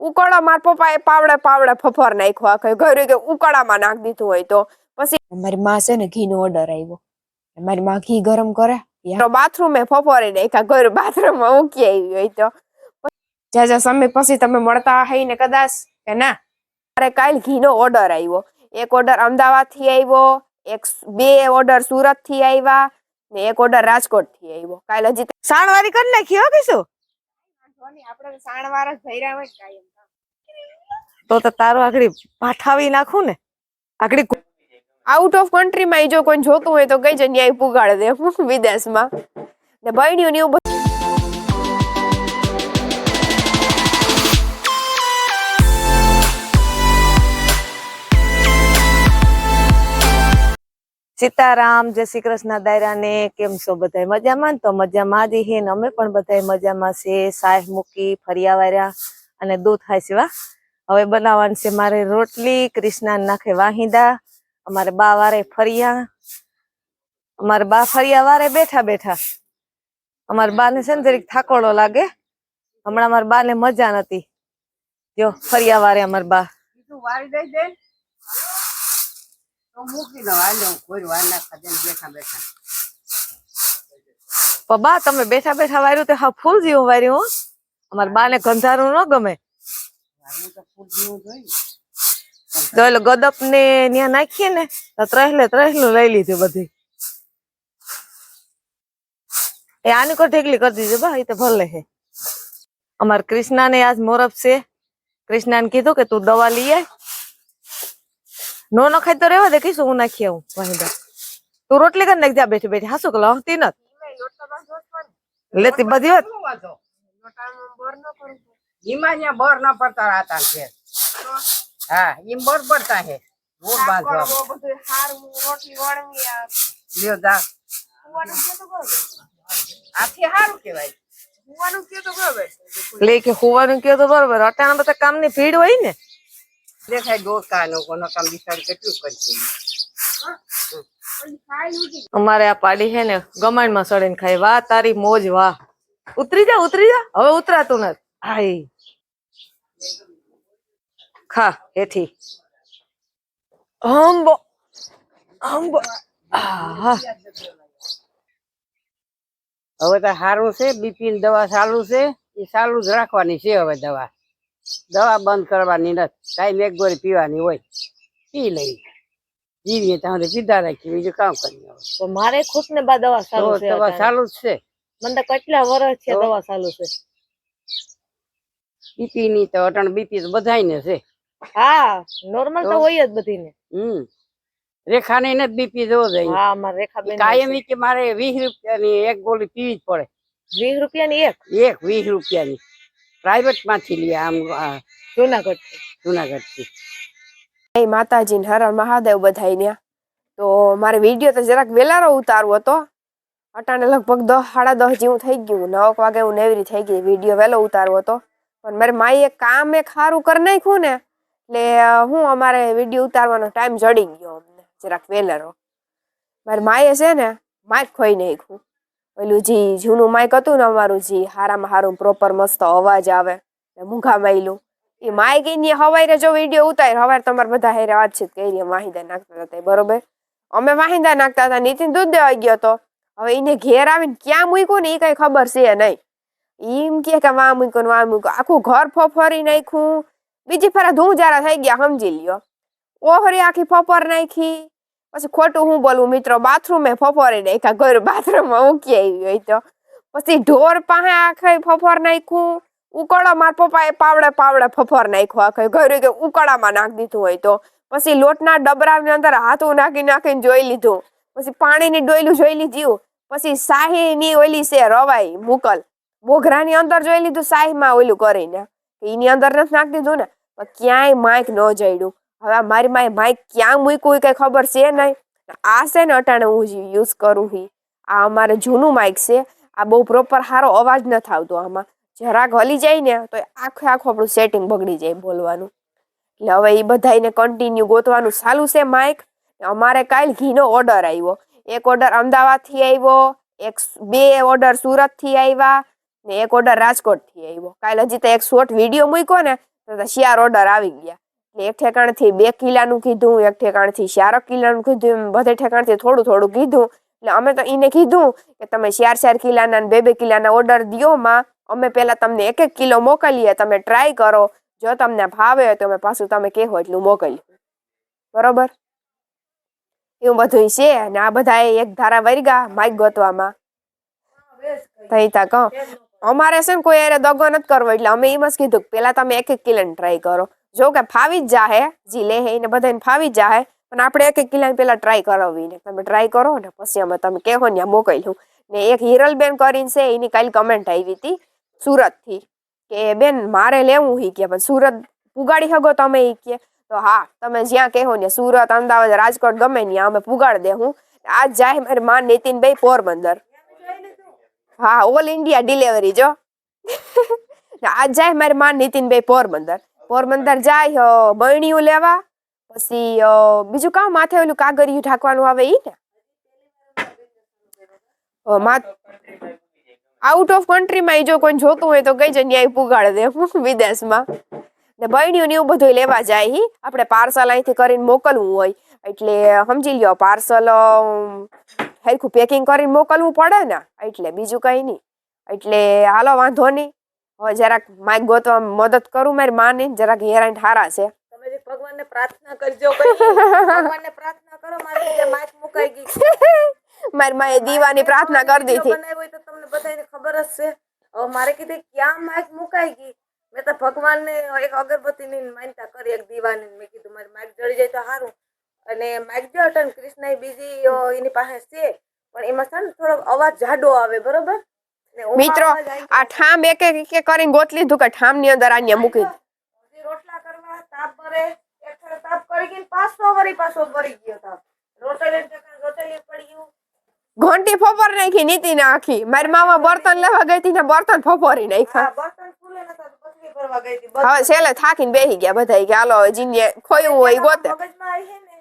ઉકળા માર પપ્પાએ પાવડે પાવડે ફફર નાખ્યો આખે ઘરે કે ઉકળામાં નાખી દીધું હોય તો. પછી મારી માં છે ને ઘીનો ઓર્ડર આવ્યો મારી માં ઘી ગરમ કરે બાથરૂમ ફફોરે નાખ્યા ઘર બાથરૂમમાં મૂકી આવી હોય તો. જાજા સમય પછી તમે મળતા હઈ ને કદાચ કે ના? મારે કાલ ઘીનો ઓર્ડર આવ્યો એક ઓર્ડર અમદાવાદથી આવ્યો એક બે ઓર્ડર સુરતથી આવ્યા ને એક ઓર્ડર રાજકોટથી આવ્યો કાલ હજી સાણવારી કરી નાખી હો કીશું તો તો તારો આગળ પાઠાવી નાખું ને. આગળ આઉટ ઓફ કન્ટ્રીમાં જો કોઈ જોતું હોય તો કઈ જગ્યાએ ન્યાય પુગાડ દે. વિદેશમાં. ને બહેણ્યું ને એવું સીતારામ, જય શ્રી કૃષ્ણ દાયરાને, કેમ છો બધા મજામાં? તો મજામાં જ હે અમે પણ બધા મજામાં છે. સાહેબ મૂકી ફરિયા વાર્યા અને દૂધ ખાય છે હવે બનાવવાની છે મારે રોટલી કૃષ્ણા નાખે વાહિંદા, અમારે બા વારે ફરિયા, અમારે બા ફરિયા વારે બેઠા બેઠા. અમારે બા ને છે ને જરીક થાકોડો લાગે. હમણાં અમારા બા ને મજા નથી જો, ફરિયા વારે અમારે બા. મૂકી દો હાલે હું કોઈ વાર ના ખાધે બેઠા બેઠા. પણ તમે બેઠા બેઠા વાર્યું તે હા ફૂલ જેવું વાર્યું અમારા બા ને ગંધારું ન ગમે. તો એટલે ગદપ ને ત્યાં નાખીએ ને તો ત્રહેલે ત્રહેલું લઈ લીધું બધી. એ આની કોઈ ઢેકલી કરી દીધી બા એ તો ભલે હે. અમાર કૃષ્ણા ને આજ મોરફ છે. કૃષ્ણા ને કીધું કે તું દવા લઈ આય. નો નખાય તો રહેવા દે કીશું હું નાખી આવું વાહિંદા તું રોટલી કરી નાખ જા બેઠી બેઠી હાસુ કે હસતી ન લેતી બધી વાત. બર ન પડતા રાતા છે. હા ઈમ બર પડતા હે રોડ બાંધવા લ્યો આથી લે કે હોવાનું કયો તો બરોબર. અટાણા બધા કામની ભીડ હોય ને દેખાય ડોકા નો કોનો કામ બિચારું કેટલું કરશે? અમારે આ પાડી હે ને ગમાણમાં સડીને ખાય. વાહ તારી મોજ વાહ. ઉતરી જા ઉતરી જા. હવે ઉતરાતું નથી. હાય. ખા એથી હંબો. હંબો. હા હવે તો સારું છે બીપી ની દવા ચાલુ છે. એ ચાલુ જ રાખવાની છે હવે દવા. દવા બંધ કરવાની નથી. કાંઈ એક ગોળી પીવાની હોય પી લઈ. જીવીએ ત્યાં પીધા રાખી બીજું કામ કરીએ તો મારે ખુશ ને બા દવા ચાલુ છે દવા. ચાલુ જ છે. મને તો કેટલા વર્ષ છે દવા ચાલુ છે. બીપી ની તો અટણ બીપી તો બધાયને છે. હા નોર્મલ તો? હોય જ બધી ને હમ રેખા ને નથી બીપી જોવો જોઈએ. હા મારે રેખા બેન કાયમી કે મારે વીસ રૂપિયાની એક ગોળી પીવી જ પડે. વીસ રૂપિયા ની એક? એક વીસ રૂપિયાની. પ્રાઇવેટમાંથી લઈએ આમ જુનાગઢથી. જુનાગઢ એ માતાજી હર મહાદેવ બધાય તો મારે વીડિયો તો જરાક વેલારો ઉતારવો હતો. અટાણે લગભગ દસ સાડા દસ જેવું થઈ ગયું. નવક વાગે હું નેવરી થઈ ગઈ. વીડિયો વહેલો ઉતારવો હતો. પણ મારે માઈએ કામ એક સારું કરી નાખ્યું ને, એટલે હું અમારે વીડિયો ઉતારવાનો ટાઈમ જડી ગયો અમને. જરાક વેલારો. મારી માએ છે ને માઇક ખોઈ નાખ્યું. પેલું જે જૂનું માઇક હતું ને અમારું જે હારામાં હારું પ્રોપર મસ્ત અવાજ આવે મૂંઘા માયલું, એ માઇક એની હવારે જો વીડિયો ઉતાર હવારે તમારે બધા હેરે વાતચીત કરી વાહિંદા નાખતા હતા બરોબર? અમે વાહિંદા નાખતા હતા, નીતિન દૂધ દેવા ગયો તો, હવે એને ઘેર આવીને ક્યાં મૂક્યું ને એ કઈ ખબર છે નહીં. એમ કે કે વાં મૂક્યું ને વાં મૂક્યું, આખું ઘર ફોફરી નાખ્યું, બીજી ફેરા ધૂંજારા થઈ ગયા, સમજી લ્યો. ઓહરી આખી ફોફર નાખી પછી ખોટું હું બોલું? મિત્રો બાથરૂમે ફફરી નાખ્યા, ઘર બાથરૂમમાં મૂકી આવી હોય તો. પછી ઢોર પાસે આખે ફફર નાખ્યું. ઉકળો, માર પપ્પાએ પાવડે પાવડે ફફર નાખ્યો આખે ઘર કે ઉકળામાં નાખી દીધું હોય તો. પછી લોટના ડબરાની અંદર હાથું નાખી નાખીને જોઈ લીધું. પછી પાણીની ડોયલું જોઈ લીધું. પછી શાહીની ઓલી છે રવાઈ, મુકલ. બોઘરાની અંદર જોઈ લીધું, શાહીમાં ઓલું કરીને. એની અંદર નથી નાખી દીધું ને? ક્યાંય માઇક ન જડ્યું. હવે મારી માય માઇક ક્યાં મૂક્યું કઈ ખબર છે નહીં. આ છે ને અટાણે હું યુઝ કરું હી. આ અમારે જૂનું માઇક છે. આ બહુ પ્રોપર સારો અવાજ નથી આવતો આમાં. જરાક હલી જાય ને તો આખે આખું આપણું સેટિંગ બગડી જાય બોલવાનું. એટલે હવે એ બધાને કન્ટિન્યુ ગોતવાનું ચાલુ છે માઇક. અમારે કાલ ઘીનો ઓર્ડર આવ્યો. એક ઓર્ડર અમદાવાદથી આવ્યો, એક બે ઓર્ડર સુરતથી આવ્યા, ને એક ઓર્ડર રાજકોટથી આવ્યો. કાલ હજી તો એક શોર્ટ વીડિયો મૂક્યો ને, તો શિયાર ઓર્ડર આવી ગયા. એક ઠેકાણથી બે કિલાનું કીધું, એક ઠેકાણથી ચાર કિલાનું કીધું, એમ બધે ઠેકાણથી થોડું થોડું કીધું. એટલે અમે તો એને કીધું કે તમે ચાર ચાર કિલાના ને બે બે કિલાના ઓર્ડર દ્યો માં. અમે પહેલા તમને એક એક કિલો મોકલીએ, તમે ટ્રાય કરો. જો તમને ભાવે તો અમે પાછું તમે કહેવો એટલું મોકલ્યું. બરોબર? એવું બધું છે અને આ બધા એક ધારા વર્ગા માઇક ગોતવામાં. થઈ તા કહો. અમારે છે ને કોઈ યારે દગો નથી કરવો, એટલે અમે એમ જ કીધું પેલા તમે એક એક કિલોની ટ્રાય કરો. જો કે ફાવી જ જાહે, જી લે હે, એને બધાને ફાવી જ જાહે, પણ આપણે એક એક કિલોની પેલા ટ્રાય કરાવવી ને તમે ટ્રાય કરો ને, પછી અમે તમે કહો ને મોકલ્યું ને એક હિરલબેન કરીને છે, એની કાલે કમેન્ટ આવી હતી સુરતથી, કે બેન, મારે લેવું હી કે, પણ સુરત પુગાડી શકો તમે ઈ કે. તો હા, તમે જ્યાં કહો ને, સુરત, અમદાવાદ, રાજકોટ, ગમે ત્યાં, અમે પુગાડ દેવું આજ જાય મારી માં નીતિનભાઈ પોરબંદર. હા ઓલ ઇન્ડિયા ડિલિવરી જો. આજ જાય મારી માં નીતિનભાઈ પોરબંદર. પોરબંદર જાય બરણીયું લેવા, પછી બીજું કામ માથે ઓલું કાગરિયું ઢાંકવાનું આવે ઈ ને? આઉટ ઓફ કન્ટ્રીમાં એ જો કોઈ જોતું હોય તો કઈ જગ્યાએ પુગાડ દે વિદેશમાં. ને બહેણીઓ ને એવું બધું લેવા જાય હી આપણે પાર્સલ અહીંથી કરીને મોકલવું હોય. એટલે, સમજી લ્યો, પાર્સલ હરખું પેકિંગ કરીને મોકલવું પડે ને, એટલે બીજું કઈ નહીં. એટલે, હાલો, વાંધો નહીં. હવે જરાક માઇક ગોતવા મદદ કરું મારી માની જરાક હેરાન હારા છે. તમે ભગવાનને પ્રાર્થના કરજો ભગવાનને પ્રાર્થના કરો મારી માઇક મુકાઈ ગઈ મારી માએ દીવાની પ્રાર્થના કરી દીધી. બનાવી તો તમને બધાને ખબર જ છે. હવે મારે કીધું ક્યાં માઇક મુકાઈ ગઈ? મેં તો ભગવાનને એક અગરબત્તીની માનતા કરી એક દીવાની મેં કીધું મારી માઇક જળી જાય તો સારું અને માઇક જળ અટન કૃષ્ણ બીજી એની પાસે છે પણ એમાં છે ને થોડોક અવાજ જાડો આવે બરોબર? ને મિત્રો આ ઠામ એક એક કરીને ગોત લીધું કે ઠામની અંદર આને મૂકી રોટલા કરવા તાપ ભરે. એક તાપ કરી ગઈ પાછો વરી પાછો ભરી ગયો તાપ. રોટલી રોટલી પડી ગયું ઘંટી ફોફર નાખી નીતિ ને આખી. મારી મામા બર્તન લેવા ગઈ હતી ને બર્તન ફોફરી નાખ્યા. બર્તન ફૂલે નતા તો ભરવા ગઈ હતી. હવે છેલ્લે થાકીને બેસી ગયા બધા કે હાલો હવે જીને ખોયું હોય ગોતે. મગજમાં આવી છે ને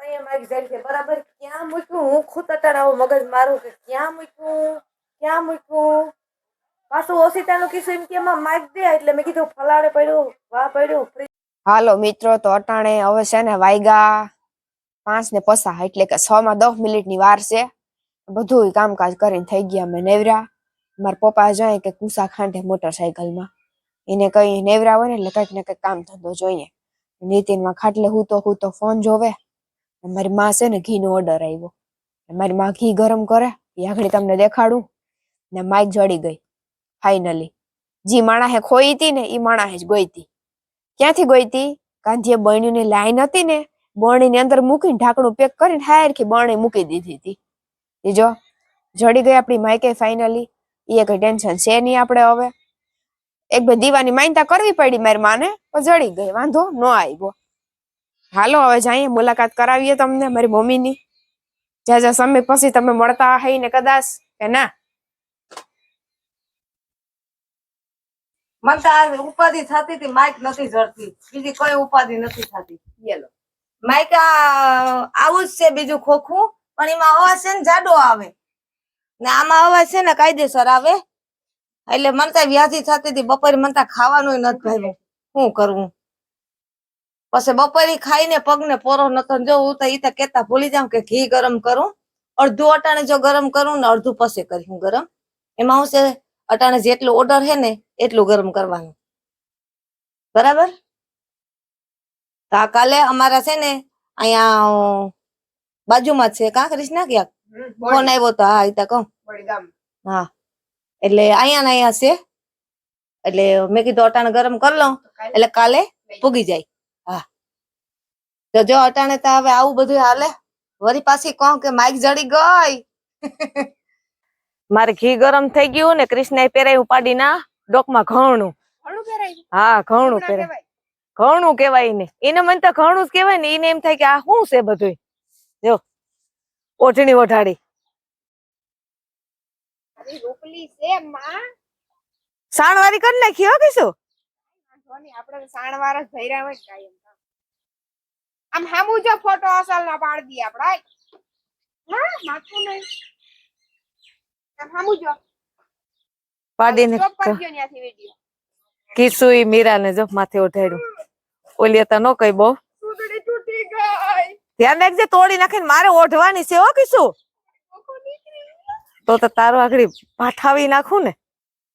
અહીંયા મારી જાય છે. બરાબર ક્યાં મૂક્યું? હું ખુદ અટાણ મગજ મારું કે ક્યાં મૂક્યું? ક્યાં મૂક્યું? પાછું ઓસિતાનું કીધું એમ કે એમાં માઇક દે, એટલે મેં કીધું ફલાડે પડ્યું વાહ પડ્યું હાલો મિત્રો, તો અટાણે હવે છે ને વાયગા પાંચ ને પસા એટલે કે છ માં દસ મિનિટની વાર છે. બધું કામકાજ કરીને થઈ ગયા અમે નેવરા. મારા પપ્પા જાય કે કુસા ખાંડે મોટરસાયકલમાં. એને કઈ નેવરા હોય ને એટલે કંઈક ને કંઈક કામ ધંધો જોઈએ. નીતિનમાં ખાટલે હું તો હું તો ફોન જોવે. મારી માં છે ને ઘીનો ઓર્ડર આવ્યો મારી માં ઘી ગરમ કરે, એ આગળ તમને દેખાડું. ને માઇક જડી ગઈ. ફાઇનલી જી માણાહે ખોઈ હતી ને એ માણાહે જ ગઈ હતી. ક્યાંથી ગઈ હતી? ગાંધીએ બણીની લાઈન હતી ને બરણીની અંદર મૂકીને ઢાંકણું પેક કરીને હાયરખી બરણી મૂકી દીધી હતી. એ જો, જડી ગઈ આપણી માઇકે ફાઇનલી એ કઈ ટેન્શન છે નહીં આપણે હવે. એક બે દીવાની માનતા કરવી પડી મારી માને, પણ જડી ગઈ. વાંધો ન આવ્યો. હાલો, હવે જઈએ, મુલાકાત કરાવીએ તમને, મારી મમ્મીની. જ્યાં જ્યાં સમય પછી તમે મળતા હઈ ને કદાચ, કે ના? મને તો આ ઉપાધિ થતી હતી માઇક નથી જડતી. બીજી કોઈ ઉપાધિ નથી થતી. યેલો. માઇક આવું જ છે બીજું ખોખું પણ એમાં અવાજ છે ને જાડો આવે. ને આમાં અવાજ છે ને કાયદેસર આવે. એટલે મને તો વ્યાધિ થતી હતી બપોરે મને તો ખાવાનું નથી ભાવ્યું. શું કરવું પછી બપોરે ખાઈને પગને પોરો નતો જો હું તો એ તો કેતા ભૂલી જાઉં કે ઘી ગરમ કરું. અડધું અટાણે જો ગરમ કરું ને અડધું પછી કર્યું ગરમ. એમાં હું છે? અટાણે જેટલું ઓર્ડર છે ને એટલું ગરમ કરવાનું. બરાબર? તો આ કાલે અમારા છે ને અહીંયા બાજુમાં જ છે કા ક્રિષ્ના ક્યાંક ફોન આવ્યો તો? હા ઈ તો કહું. હા. એટલે અહીંયા ને અહીંયા છે. એટલે મેં કીધું અટાણે ગરમ કરી લઉં. એટલે કાલે પૂગી જાય. હા. તો જો અટાણે તો હવે આવું બધું હાલે. વરી પાછી કહું કે માઇક જડી ગઈ. મારે ઘી ગરમ થઈ ગયું ને કૃષ્ણ પહેરાયું પાડી ના ડોકમાં ઘઉંનું. ઘણું હા ઘઉંનું પહેરાય. ઘઉંનું કેવાય ને. એને મને તો ઘઉંનું જ કેવાય ને એને એમ થાય કે આ શું છે બધું જો ઓઢણી ઓઢાડી સાણવારી કરી નાખી હો કે શું વાંધો આપણે સાણવાર જ ભર્યા હોય કાયમ. આમ હા જો ફોટો અસલ ના પાડી દઈએ આપણે હા માથું નહીં. આમ પાડીને સ્ટોપ કરી દ્યો ત્યાંથી વીડિયો કીસુ ઈ મીરા જો માથે ઓઢાડ્યું. ઓલી હતા નો કઈ બહુ. ધ્યાન રાખજે તોડી નાખીને મારે ઓઢવાની છે હો કીસુ. તો તો તારો આગળ પાઠાવી નાખું ને.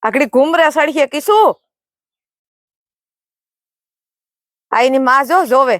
આગળ ઘુમરા સાડીએ કીસુ. આઈની માં જો જોવે.